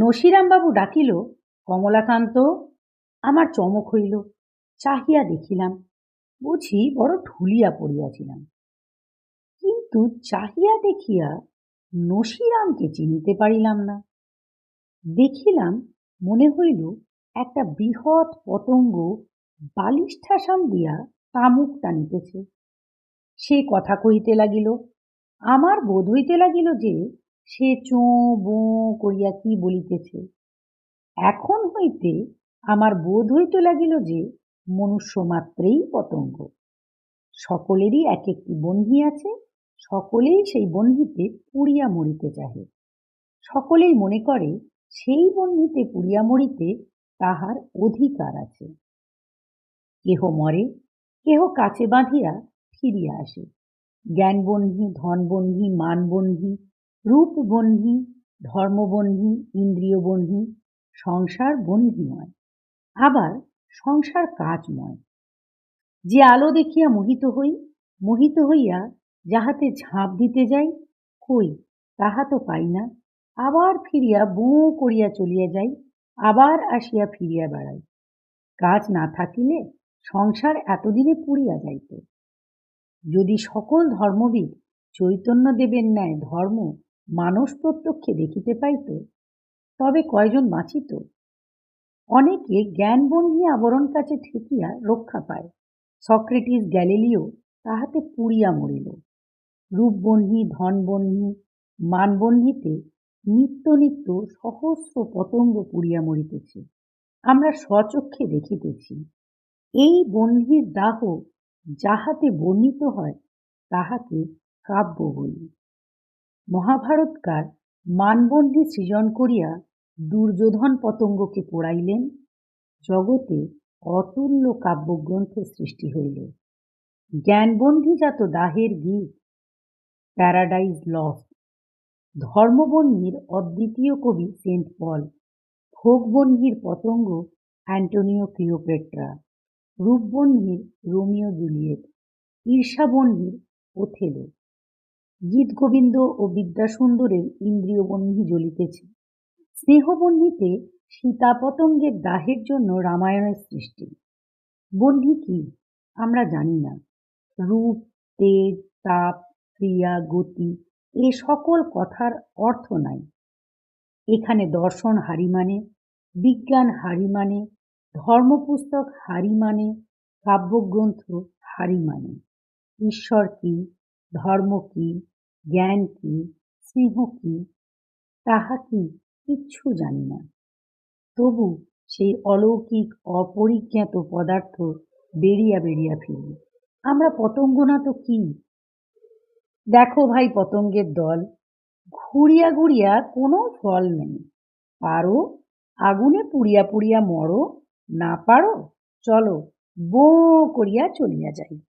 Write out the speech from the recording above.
নসিরামবাবু ডাকিল, কমলাকান্ত আমার চমক হইল, চাহিয়া দেখিলাম, বুঝি বড় ঠুলিয়া পড়িয়াছিলাম। কিন্তু চাহিয়া দেখিয়া নসিরামকে চিনিতে পারিলাম না। দেখিলাম মনে হইল একটা বৃহৎ পতঙ্গ বালিশ ঠাসান দিয়া তামুক টানিতেছে। সে কথা কহিতে লাগিল, আমার বোধ হইতে লাগিল যে সে চোঁ, বোঁ করিয়া কি বলিতেছে? এখন হইতে আমার বোধ হইতে লাগিল যে মনুষ্য মাত্রেই পতঙ্গ। সকলেরই এক একটি বন্ধি আছে, সকলেই সেই বন্ধিতে পুড়িয়া মরিতে চাহে। সকলেই মনে করে সেই বন্ধিতে পুড়িয়া মরিতে তাহার অধিকার আছে। কেহ মরে, কেহ কাছে বাঁধিয়া ফিরিয়া আসে। জ্ঞানবন্ধী, ধনবন্ধী, মানবন্ধী রূপবন্ধী, ধর্মবন্ধী, ইন্দ্রিয়বন্ধী সংসার বন্ধীময় আবার সংসার কাজময় যে আলো দেখিয়া মোহিত হই, মোহিত হইয়া যাহাতে ঝাঁপ দিতে যাই, কই, তাহা তো পাই না। আবার ফিরিয়া বোঁ করিয়া চলিয়া যাই, আবার আসিয়া ফিরিয়া বেড়াই। কাজ না থাকিলে সংসার এতদিনে পুড়িয়া যাইত। যদি সকল ধর্মবিদ চৈতন্য চৈতন্যদেবের ন্যায় ধর্ম মানস প্রত্যক্ষে দেখিতে পাইত, তবে কয়জন বাঁচিত? অনেকে জ্ঞানবন্ধী আবরণ কাছে ঠেকিয়া রক্ষা পায়। সক্রেটিস গ্যালিলিও তাহাতে পুড়িয়া মরিল। রূপবন্ধী ধনবন্ধী মানবন্ধীতে নিত্য নিত্য সহস্র পতঙ্গ পুড়িয়া মরিতেছে। আমরা স্বচক্ষে দেখিতেছি। এই বন্ধির দাহ যাহাতে বর্ণিত হয়, তাহাকে কাব্য বলি। মহাভারতকার মানবন্ধী সৃজন করিয়া দুর্যোধন পতঙ্গকে পোড়াইলেন, জগতে অতুল্য কাব্যগ্রন্থের সৃষ্টি হইল। জ্ঞানবন্ধীজাত দাহের গীত প্যারাডাইজ লস্ট ধর্মবন্ধীর অদ্বিতীয় কবি সেন্ট পল ভোগবন্ধীর পতঙ্গ অ্যান্টোনিও ক্লিওপেট্রা রূপবন্ধীর রোমিও জুলিয়েট ঈর্ষাবন্ধীর ওথেলো। গীতগোবিন্দ ও বিদ্যাসুন্দরের ইন্দ্রিয়বন্ধী জ্বলিতেছে। স্নেহবন্ধীতে সীতাপতঙ্গের দাহের জন্য রামায়ণের সৃষ্টি। বন্ধি কি, আমরা জানি না। রূপ, তেজ, তাপ, ক্রিয়া, গতি, এ সকল কথার অর্থ নাই। এখানে দর্শন হারি মানে বিজ্ঞান হারি মানে ধর্মপুস্তক হারি মানে কাব্যগ্রন্থ হারি মানে। ঈশ্বর কি, ধর্ম কি জ্ঞান কি স্নেহ কি তাহা কি কিচ্ছু জানি না। তবু সেই অলৌকিক, অপরিজ্ঞাত পদার্থ বেরিয়া বেরিয়া ফিরি আমরা পতঙ্গ না তো কি? দেখো ভাই পতঙ্গের দল, ঘুরিয়া ঘুরিয়া কোনো ফল নেই। পারো, আগুনে পুড়িয়া পুড়িয়া মরো, না পারো, চলো বো করিয়া চলিয়া যাই।